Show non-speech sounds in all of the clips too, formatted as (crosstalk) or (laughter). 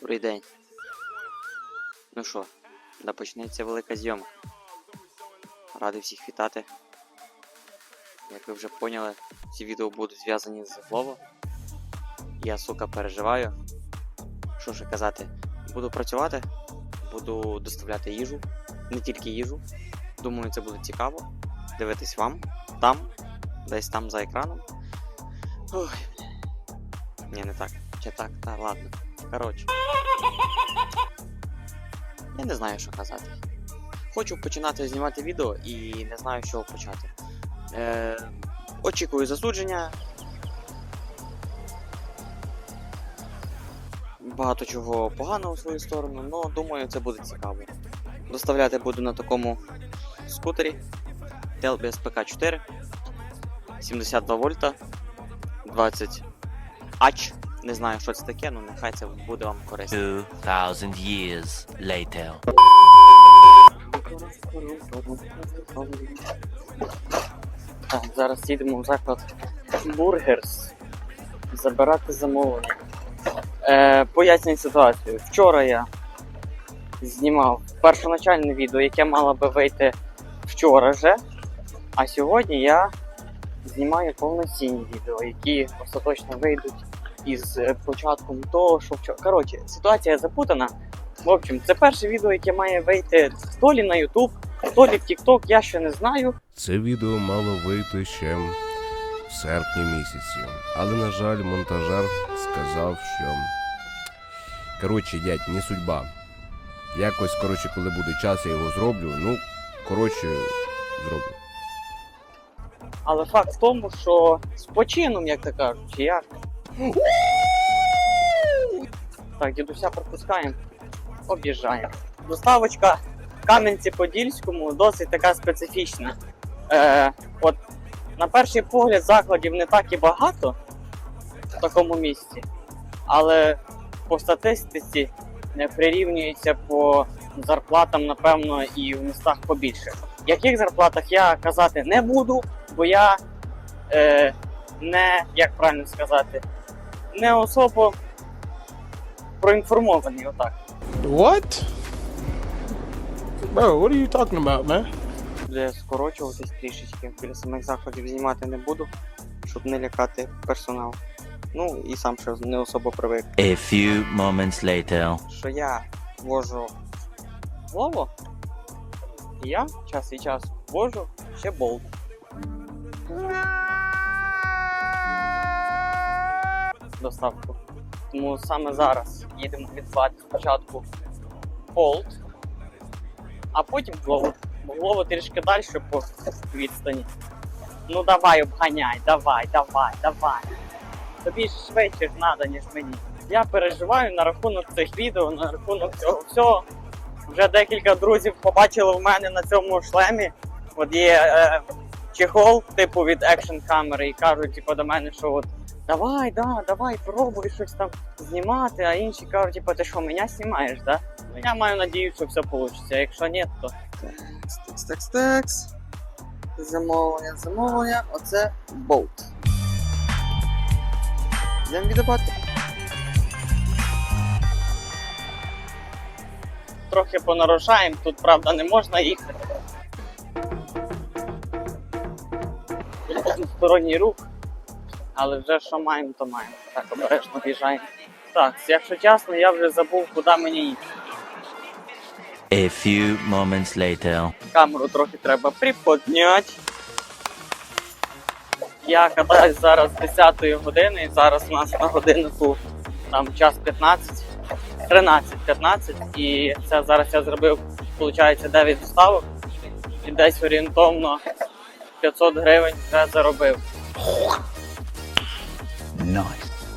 Добрий день. Ну що, да почнеться велика зйомка. Радий всіх вітати. Як ви вже поняли, ці відео будуть зв'язані з Вова. Я, сука, переживаю. Що ж казати, буду працювати, буду доставляти їжу, не тільки їжу. Думаю, це буде цікаво. Дивитись вам там, десь там за екраном. Ой. Ні, не так. Чи так, та ладно. Коротше. Я не знаю, що казати. Хочу починати знімати відео і не знаю, з чого почати. Е, очікую засудження. Багато чого поганого в свою сторону, але думаю, це буде цікаво. Доставляти буду на такому скутері TLBS PK4 72 вольта 20 ач. Не знаю, що це таке, але нехай це буде вам корисно. 2,000 years later. Так, зараз їдемо в заклад Бургерс забирати замовлення. Е, пояснюю ситуацію. Вчора я знімав першоначальне відео, яке мало би вийти вчора же. А сьогодні я знімаю повноцінні відео, які остаточно вийдуть із початком того, що вчора. Коротше, ситуація запутана. В общем, це перше відео, яке має вийти то лі на YouTube, то лі в TikTok, я ще не знаю. Це відео мало вийти ще в серпні місяці, але, на жаль, монтажер сказав, що. Коротше, дядь, не судьба. Якось, коротше, коли буде час, я його зроблю. Ну, коротше, зроблю. Але факт в тому, що з почином, як то кажуть, чи як. Так, дідуся пропускаємо, об'їжджаємо. Доставочка в Кам'янці-Подільському досить така специфічна. Е, от на перший погляд закладів не так і багато в такому місці, але по статистиці прирівнюється по зарплатам, напевно, і в містах побільше. Яких зарплатах я казати не буду, бо я е, не, як правильно сказати, не особо проінформований отак. What? Bro, what are you talking about, man? Буде скорочуватись трішечки, біля самих закладів знімати не буду, щоб не лякати персонал. Ну і сам ще не особо привик. A few moments later. Що я вожу і я час від часу вожу ще болт. Доставку. Тому саме зараз їдемо відбувати спочатку болт, а потім Вову. Бо трішки далі по відстані. Ну давай обганяй, давай, давай, давай. Тобі ж швидше треба, ніж мені. Я переживаю на рахунок цих відео, на рахунок цього всього. Вже декілька друзів побачили в мене на цьому шлемі. От є е, чехол, типу від екшн камери, і кажуть, типу, до мене, що от давай, да, давай, пробуй щось там знімати, а інші кажуть, типу, ти що, мене знімаєш, да? Ну, я маю надію, що все вийде. А якщо ні, то. Текс, текс, текс. Замовлення, замовлення, оце болт. Йдемо віддавати. Трохи понарушаємо, тут правда не можна їхати. Тут Односторонній рух, але вже що маємо, то маємо. Так, обережно в'їжджаємо. Так, якщо чесно, я вже забув, куди мені їхати. A few moments later. Камеру трохи треба приподняти. Я катаюсь зараз з 10 години, і зараз у нас на годиннику там час 15, 13-15, і це зараз я зробив, виходить, 9 доставок і десь орієнтовно 500 гривень вже заробив.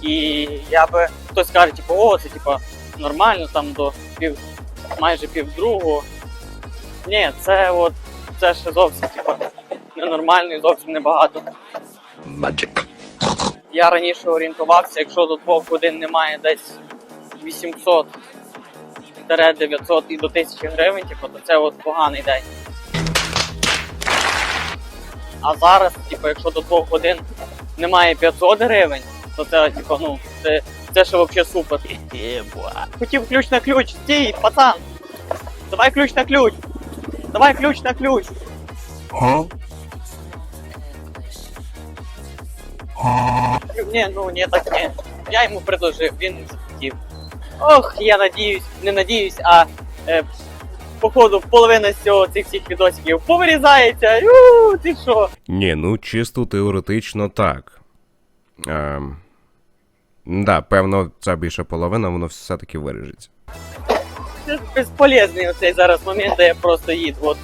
І я би хтось каже, типу, о, це типу, нормально, там до пів, майже півдругого. Ні, це от це ще зовсім типу, ненормально і зовсім небагато. Magic. Я раніше орієнтувався, якщо до двох годин немає десь 800 900 і до 1000 гривень, типу, то це от поганий день. А зараз, типу, якщо до двох годин немає 500 гривень, то це, типу, ну, це Це ще взагалі супер. Хотів ключ на ключ. Стій, пацан. Давай ключ на ключ. Давай ключ на ключ. Ні, ну ні, так ні. Я йому предложив, він не захотів. Ох, я надіюсь, не надіюсь, а е, походу половина з цього цих всіх відосиків повирізається. Ю, ти що? Ні, ну чисто теоретично так. Ем... Да, певно, ця більша половина, воно все-таки виріжеться. Це безполезний оцей зараз момент, де я просто їду. От.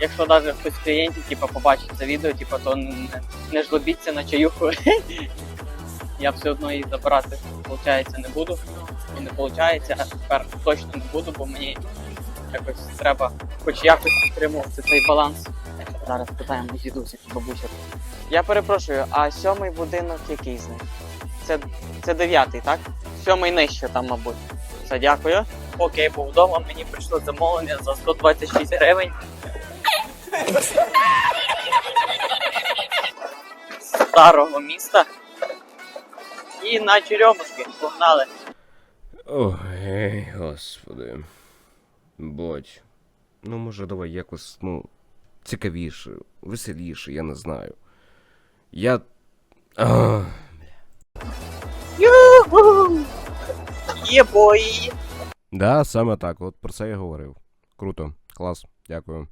Якщо навіть хтось з клієнтів типу, побачить це відео, типу, то не, не жлобіться на чаюху. (laughs) Я все одно її забирати, виходить, не буду. І не виходить, а тепер точно не буду, бо мені якось треба хоч якось підтримувати цей баланс. Зараз питаємо у дідуся чи бабуся. Я перепрошую, а сьомий будинок який з них? Це, це дев'ятий, так? Сьомий нижче там, мабуть. Все, дякую. Поки я був вдома, мені прийшло замовлення за 126 гривень. Старого міста. І на черемушки погнали. Ой, господи. Бодь. Ну, може, давай якось, ну, цікавіше, веселіше, я не знаю. Я. Ах. Є бої! Да, саме так, от про це я говорив. Круто, клас, дякую.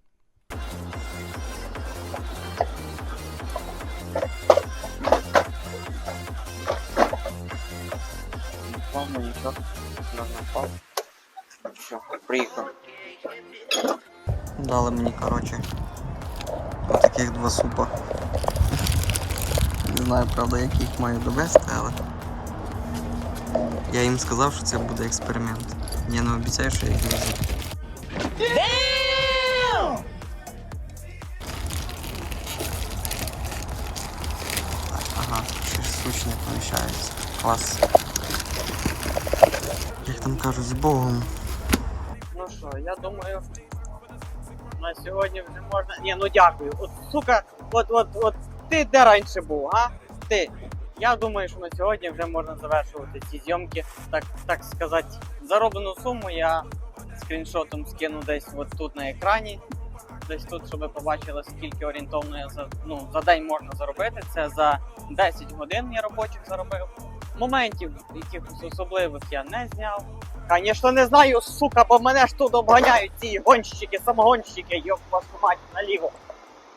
Нічого. Приїхав. Дали мені, коротше, отаких два супа. Не знаю, правда, як їх маю довести, але. Я їм сказав, що це буде експеримент. Я не обіцяю, що я їх везу. Ага, ще ж сучні поміщаються. Клас. Як там кажуть, з Богом. Ну що, я думаю, на сьогодні вже можна. Ні, ну дякую. От сука, от от от ти де раніше був, а? Ти. Я думаю, що на сьогодні вже можна завершувати ці зйомки. Так так сказати, зароблену суму я скріншотом скину десь от тут на екрані. Десь тут, щоб ви побачили, скільки орієнтовно я за, ну, за день можна заробити. Це за 10 годин я робочих заробив. Моментів якихось особливих я не зняв. Конечно, не знаю, сука, бо мене ж тут обганяють ці гонщики, самогонщики, йоб вашу мать наліво.